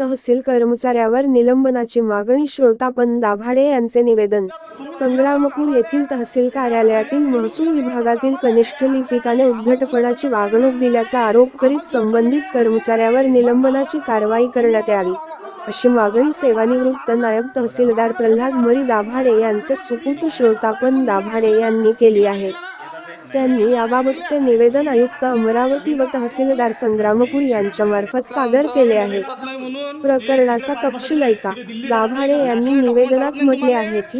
तहसील कर्मचाऱ्यावर निलंबनाची मागणी श्रोतापन दाभाडे यांचे निवेदन. संग्रामपूर येथील तहसील कार्यालयातील महसूल विभागातील कनिष्ठ लिपिकाने उद्धटपणाची वागणूक दिल्याचा आरोप करीत संबंधित कर्मचाऱ्यावर निलंबनाची कारवाई करण्यात यावी अशी मागणी सेवानिवृत्त नायब तहसीलदार प्रल्हाद मरी दाभाडे यांचे सुपुत्र श्रोतापन दाभाडे यांनी केली आहे. त्यांनी याबाबतचे निवेदन आयुक्त अमरावती व तहसीलदार संग्रामपूर यांच्यामार्फत सादर केले आहे. प्रकरणाचा तपशील ऐका. दाभाडे यांनी निवेदनात म्हटले आहे की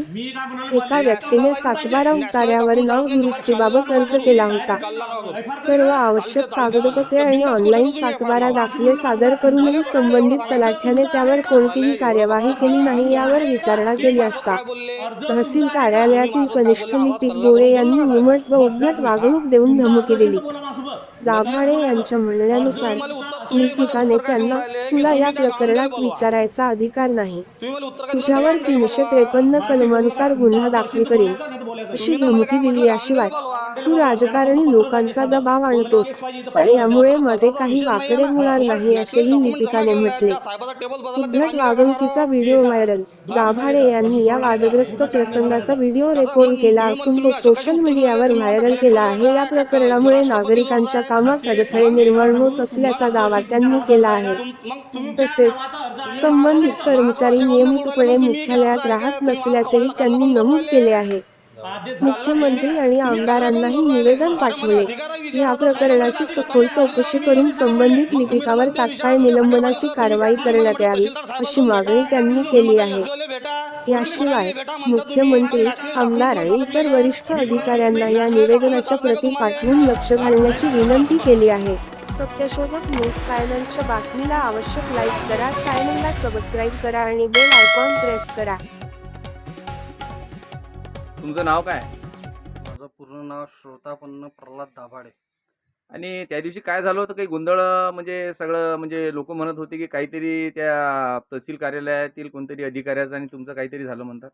एका व्यक्तीने सातबारा उतार्यावर नाव दुरुस्तीबाबत अर्ज केला होता. सर्व आवश्यक कागदपत्रे आणि ऑनलाईन सातबारा दाखले सादर करूनही संबंधित तलाठ्याने त्यावर कोणतीही कार्यवाही केली नाही यावर विचारणा केली असता. तहसील कार्यालयातील कनिष्ठ लिपिक गोरे यांनी निमट व उद्धट वागणूक देऊन धमकी दिली. दाभाडे यांच्या म्हणण्यानुसार लिपिकाने त्यांना तुला या प्रकरणात विचारायचा अधिकार नाही. तुझ्यावर तीनशे त्रेपन्न कलमानुसार गुन्हा दाखल करील अशी धमकी दिली याशिवाय तू राजकारणी लोकांचा दबाव आणतोस. आणि यामुळे माझे काही वाकडे होणार नाही असेही लिपिकाने म्हटले. उद्धट वागणुकीचा व्हिडिओ व्हायरल. दाभाडे यांनी या वादग्रस्त प्रसंगाचा व्हिडिओ रेकॉर्ड केला असून तो सोशल मीडियावर व्हायरल केला. आहे. या प्रकरणामुळे नागरिकांच्या कामात अडथळे निर्माण होत असल्याचा दावा त्यांनी केला आहे. तसेच संबंधित कर्मचारी नियमितपणे मुख्यालयात राहत नसल्याचेही त्यांनी नमूद केले आहे. मुख्यमंत्री आणि आमदारांनाही निवेदन पाठवले या प्रकरणाची सखोल चौकशी करून संबंधित लिपिकावर तात्काळ निलंबनाची कारवाई करण्यात यावी अशी मागणी त्यांनी केली आहे याशिवाय मुख्यमंत्री आमदार आणि इतर वरिष्ठ अधिकाऱ्यांना या निवेदनाच्या प्रती पाठवून लक्ष घालण्याची विनंती केली आहे सत्यशोधक न्यूज चॅनलच्या बातमीला आवश्यक लाईक करा चॅनलला सबस्क्राईब करा आणि बेल आयकॉन प्रेस करा तुमचं नाव काय? माझं पूर्ण नाव श्रोतापन्न प्रल्हाद दाभाडे. आणि त्या दिवशी काय झालं होतं? काही गोंधळ म्हणजे सगळं म्हणजे लोक म्हणत होते की काहीतरी त्या तहसील कार्यालयातील कोणतरी अधिकाऱ्याचं आणि तुमचं काहीतरी झालं म्हणतात?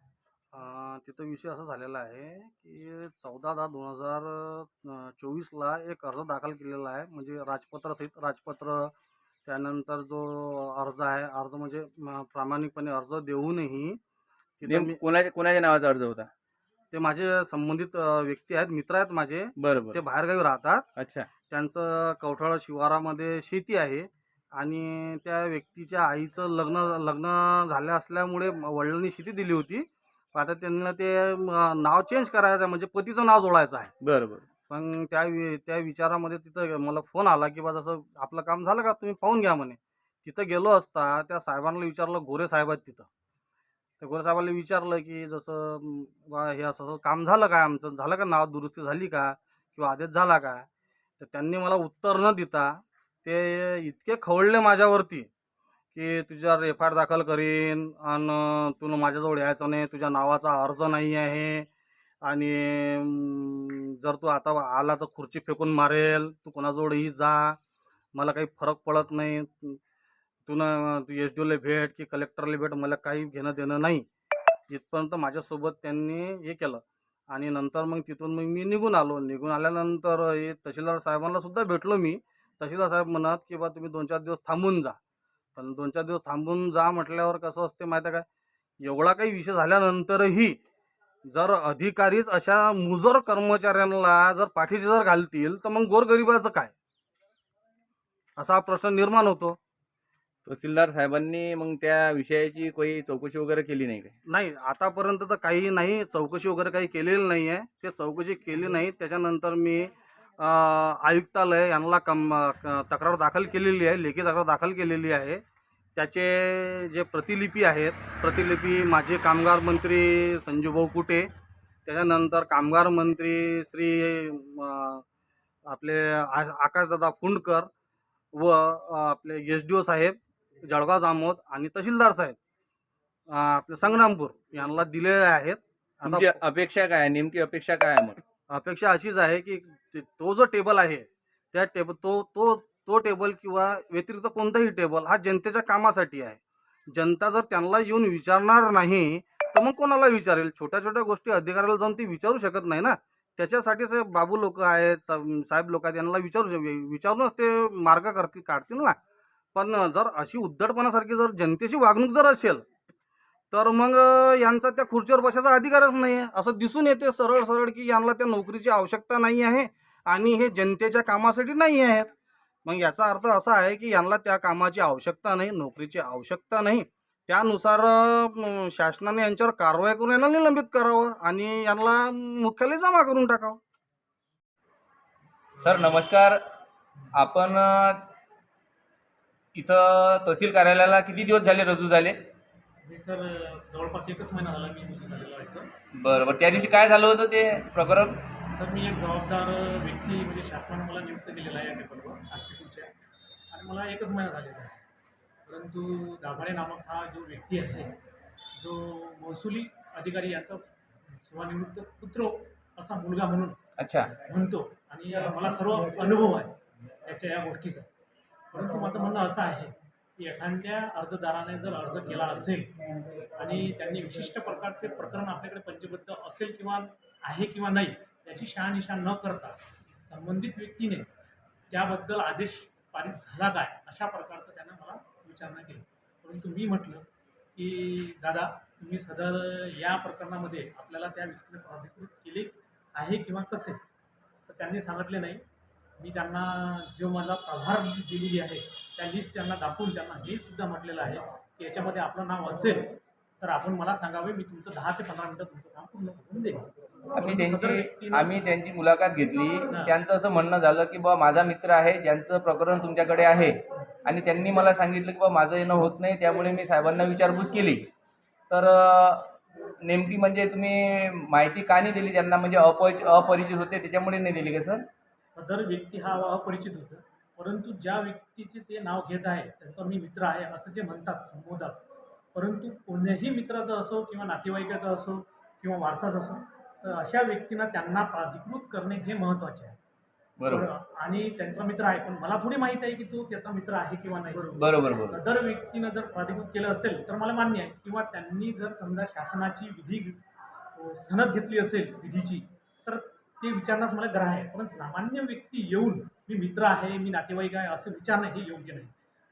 अं, तिथं विषय असा झालेला आहे की चौदा दहा दोन हजार चोवीसला एक अर्ज दाखल केलेला आहे. म्हणजे राजपत्र सहित राजपत्र त्यानंतर जो अर्ज आहे अर्ज म्हणजे म, प्रामाणिकपणे अर्ज देऊनही तिथं नेम मी कोणाच्या कोणाच्या नावाचा अर्ज होता? ते माझे संबंधित अं, व्यक्ती आहेत मित्र आहेत माझे. बरं ते बाहेरगावी राहतात. अच्छा. त्यांचं कवठाळ शिवारामध्ये शेती आहे आणि त्या व्यक्तीच्या आईचं लग्न लग्न झालं असल्यामुळे वडिलांनी शेती दिली होती. पण आता त्यांना ते म, नाव चेंज करायचं आहे म्हणजे पतीचं नाव जोडायचं आहे. बरं बरं पण त्या वि- त्या विचारामध्ये तिथं मला फोन आला की बा जसं आपलं काम झालं का? तुम्ही पाहून घ्या म्हणे. तिथं गेलो असता त्या साहेबांना विचारलं गोरे साहेब आहेत तिथं. ते गोरे विचारलं की जसं बा हे असं काम झालं काय आमचं? झालं का नाव दुरुस्ती झाली का? किंवा आदेश झाला का? तर त्यांनी मला उत्तर न देता ते इतके खवळले माझ्यावरती की तुझ्यावर एफ आय आर दाखल करीन आणि तुला माझ्याजवळ यायचं नाही तुझ्या नावाचा अर्ज नाही आहे आणि जर तू आता आला तर खुर्ची फेकून मारेल तू कोणाजवळही जा मला काही फरक पडत नाही. तुला तू एस डी ओला भेट की कलेक्टरला भेट मला काही घेणं देणं नाही. इथपर्यंत माझ्यासोबत त्यांनी हे केलं. आणि नंतर मग तिथून मग मी निघून आलो. निघून आल्यानंतर हे तहसीलदार साहेबांना सुद्धा भेटलो मी. तहसीलदार साहेब म्हणत की बा तुम्ही दोन चार दिवस थांबून जा. पण दोन चार दिवस थांबून जा म्हटल्यावर कसं असते माहिती आहे काय एवढा काही विषय झाल्यानंतरही जर अधिकारीच अशा मुजर कर्मचाऱ्यांना जर पाठीशी जर घालतील तर मग गोरगरिबाचं काय? असा हा प्रश्न निर्माण होतो. तहसीलदार साहेबांनी मग त्या विषयाची काही चौकशी वगैरे केली नाही काय? नाही आतापर्यंत तर काही नाही चौकशी वगैरे काही केलेली नाही आहे ते चौकशी केली नाही त्याच्यानंतर मी आयुक्तालय यांना कम क- तक्रार दाखल केलेली आहे लेखी तक्रार दाखल केलेली आहे. त्याचे जे प्रतिलिपी आहेत प्रतिलिपी माझे कामगार मंत्री संजूभाऊ कुटे त्याच्यानंतर कामगार मंत्री श्री आपले आ- आकाशदादा फुंडकर व आपले एस डी ओ साहेब जळगाव जामोद आणि तहसीलदार साहेब अं, आपले संग्रामपूर यांना दिलेले आहेत. तुमची आता अपेक्षा काय आहे? नेमकी अपेक्षा काय आहे मग? अपेक्षा अशीच आहे की ते- तो जो टेबल आहे त्या टेबल तो तो तो टेबल किंवा व्यतिरिक्त कोणताही टेबल हा जनतेच्या कामासाठी आहे. जनता जर त्यांना येऊन विचारणार नाही तर मग कोणाला विचारेल? छोट्या छोट्या गोष्टी अधिकाऱ्याला जाऊन ती विचारू शकत नाही ना. त्याच्यासाठीच हे बाबू लोक आहेत साहेब लोक आहेत यांना विचारू शक- विचारूनच ते मार्ग करतील काढतील ना. पण जर अशी उद्धटपणासारखी जर जनतेशी वागणूक जर असेल तर मग यांचा त्या खुर्चीवर बसायचा अधिकारच नाही आहे असं दिसून येते सरळ सरळ की यांना त्या नोकरीची आवश्यकता नाही आहे आणि हे जनतेच्या कामासाठी नाही आहेत. मग याचा अर्थ असा आहे की यांना त्या कामाची आवश्यकता नाही नोकरीची आवश्यकता नाही. त्यानुसार शासनाने यांच्यावर कारवाई करून यांना निलंबित करावं आणि यांना मुख्यालय जमा करून टाकावं. सर नमस्कार. आपण इथं तहसील कार्यालयाला किती दिवस झाले रजू झाले? मी सर जवळपास एकच महिना झाला मी रुजू झालेलो बरं बरं. त्या दिवशी काय झालं होतं ते प्रकरण? सर मी एक जबाबदार व्यक्ती म्हणजे शासनानं मला नियुक्त केलेला आहे या टेबलवर नाशिकच्या. आणि मला एकच महिना झालेला आहे. परंतु दाभाडे नामक हा जो व्यक्ती आहे जो महसुली अधिकारी याचा सेवानिवृत्त पुत्र असा मुलगा म्हणून अच्छा. म्हणतो. आणि मला सर्व अनुभव आहे त्याच्या या गोष्टीचा. परंतु माझं म्हणणं असं आहे की एखाद्या अर्जदाराने जर अर्ज केला असेल आणि त्यांनी विशिष्ट प्रकारचे प्रकरण आपल्याकडे पंचबद्ध असेल किंवा आहे किंवा नाही याची शहानिशा न करता संबंधित व्यक्तीने त्याबद्दल आदेश पारित झाला काय अशा प्रकारचं त्यांना मला विचारणा केली. परंतु मी म्हटलं की दादा तुम्ही सदर या प्रकरणामध्ये आपल्याला त्या व्यक्तीने प्राधिकृत केले आहे किंवा कसे? तर त्यांनी सांगितले नाही. मी त्यांना जो मला प्रभार लिस्ट दिलेली आहे त्या लिस्ट त्यांना दाखवून त्यांना हे सुद्धा म्हटलेलं आहे की याच्यामध्ये आपलं नाव असेल तर आपण मला सांगावे मी तुमचं दहा ते पंधरा मिनटं तुमचं काम पूर्ण करून देईन. आम्ही त्यांची आम्ही त्यांची मुलाखत घेतली. त्यांचं असं म्हणणं झालं की बा माझा मित्र आहे ज्यांचं प्रकरण तुमच्याकडे आहे आणि त्यांनी मला सांगितलं की बा माझं येणं होत नाही त्यामुळे मी साहेबांना विचारपूस केली. तर नेमकी म्हणजे तुम्ही माहिती का नाही दिली? त्यांना म्हणजे अपरिच अपरिचित होते त्याच्यामुळे नाही दिली का सर? सदर व्यक्ती हा अपरिचित होता. परंतु ज्या व्यक्तीचे ते नाव घेत आहे त्यांचा मी मित्र आहे असं जे म्हणतात संबोधात परंतु कोण्याही मित्राचं असो किंवा नातेवाईकाचं असो किंवा वारसाचं असो तर अशा व्यक्तींना त्यांना प्राधिकृत करणे हे महत्त्वाचे आहे. बरोबर. आणि त्यांचा मित्र आहे पण मला थोडी माहीत आहे की तो त्याचा मित्र आहे किंवा नाही. बरोबर. बरोबर सदर व्यक्तीनं जर प्राधिकृत केलं असेल तर मला मान्य आहे किंवा त्यांनी जर समजा शासनाची विधी सनद घेतली असेल विधीची तर ते विचारण्यास मला ग्रह आहे. पण सामान्य व्यक्ती येऊन मी मित्र आहे मी नातेवाईक आहे असं विचारणं हे योग्य नाही.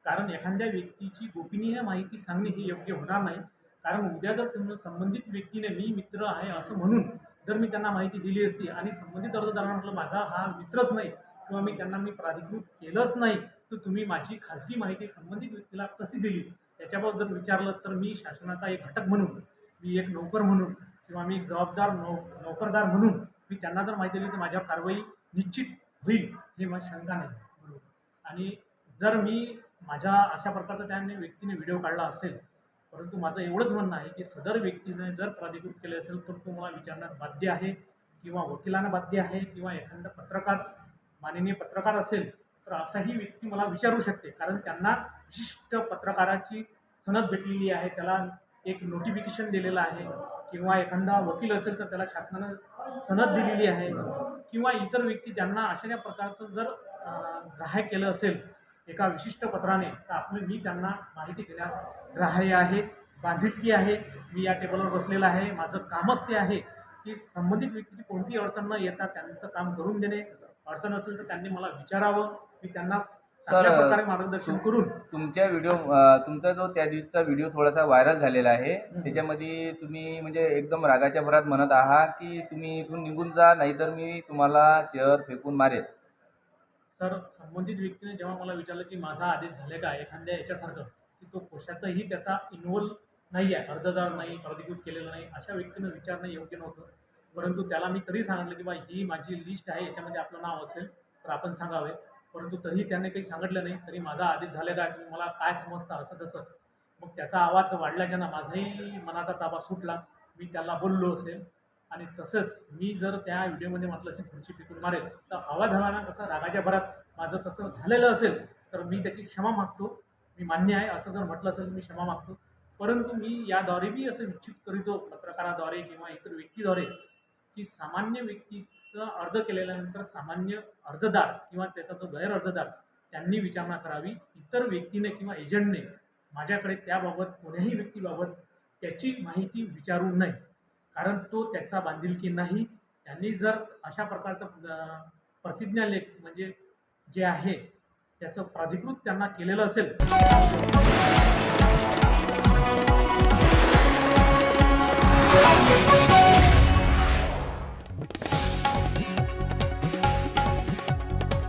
कारण एखाद्या व्यक्तीची गोपनीय माहिती सांगणे हे योग्य होणार नाही. कारण उद्या जर तुम्ही संबंधित व्यक्तीने मी मित्र आहे असं म्हणून जर मी त्यांना माहिती दिली असती आणि संबंधित अर्जदारांना म्हटलं माझा हा मित्रच नाही किंवा मी त्यांना मी प्राधिकृत केलंच नाही तर तुम्ही माझी खाजगी माहिती संबंधित व्यक्तीला कशी दिली? त्याच्याबद्दल विचारलं तर मी शासनाचा एक घटक म्हणून मी एक नोकर म्हणून किंवा मी एक जबाबदार नौ नोकरदार म्हणून मी त्यांना जर माहिती दिली तर माझ्या कारवाई निश्चित होईल हे मला शंका नाही. बरोबर आणि जर मी माझ्या अशा प्रकारचा त्याने व्यक्तीने व्हिडिओ काढला असेल परंतु माझं एवढंच म्हणणं आहे की सदर व्यक्तीने जर प्राधिकृत केले असेल तर तो मला विचारण्यास बाध्य आहे किंवा वकिलांना बाध्य आहे किंवा एखादा पत्रकार माननीय पत्रकार असेल तर असाही व्यक्ती मला विचारू शकते. कारण त्यांना विशिष्ट पत्रकाराची सनद भेटलेली आहे त्याला एक नोटिफिकेशन दिलेलं आहे. किंवा एखादा वकील असेल तर त्याला शासनानं सनद दिलेली आहे. किंवा इतर व्यक्ती ज्यांना अशा या प्रकारचं जर ग्राह्य केलं असेल एका विशिष्ट पत्राने तर आपली मी त्यांना माहिती देण्यास ग्राह्य आहे बांधिलकी आहे. मी या टेबलवर बसलेला आहे. माझं कामच ते आहे की संबंधित व्यक्तीची कोणतीही अडचण न येता त्यांचं काम करून देणे. अडचण असेल तर त्यांनी मला विचारावं. मी त्यांना चांगल्या सर, प्रकारे मार्गदर्शन करून. तुमच्या व्हिडिओ तुमचा जो त्या दिवशीचा व्हिडिओ थोडासा व्हायरल झालेला आहे त्याच्यामध्ये तुम्ही म्हणजे एकदम रागाच्या भरात म्हणत आहात की तुम्ही इथून निघून जा नाहीतर मी तुम्हाला चेअर फेकून मारेल. सर संबंधित व्यक्तीने जेव्हा मला विचारलं की माझा आदेश झाले का एखाद्या याच्यासारखं की तो कशातही त्याचा इन्व्हॉल्व नाही आहे अर्जदार नाही प्राधिकृत केलेलं नाही अशा व्यक्तीनं विचारणं योग्य नव्हतं. परंतु त्याला मी तरी सांगितलं की बा ही माझी लिस्ट आहे याच्यामध्ये आपलं नाव असेल तर आपण सांगावे. परंतु तरीही त्याने काही सांगितलं नाही. तरी माझा आदेश झालेला आहे. तुम्ही मला काय समजता असं तसं. मग त्याचा आवाज वाढल्याच्यानं माझाही मनाचा ताबा सुटला. मी त्याला बोललो असेल. आणि तसंच मी जर त्या व्हिडिओमध्ये म्हटलं असेल खुर्ची पिकून मारेल तर आवाजानं कसं रागाच्या भरात माझं तसं झालेलं असेल तर मी त्याची क्षमा मागतो. मी मान्य आहे. असं जर म्हटलं असेल तर मी क्षमा मागतो. परंतु मी याद्वारे बी असं निश्चित करीतो पत्रकाराद्वारे किंवा इतर व्यक्तीद्वारे की सामान्य व्यक्ती अर्ज केलेल्यानंतर सामान्य अर्जदार किंवा त्याचा जो गैरअर्जदार त्यांनी विचारणा करावी. इतर व्यक्तीने किंवा एजंटने माझ्याकडे त्याबाबत कोण्याही व्यक्तीबाबत त्याची माहिती विचारू नये. कारण तो त्याचा बांधिलकी नाही. त्यांनी जर अशा प्रकारचं प्रतिज्ञालेख म्हणजे जे आहे त्याचं प्राधिकृत त्यांना केलेलं असेल.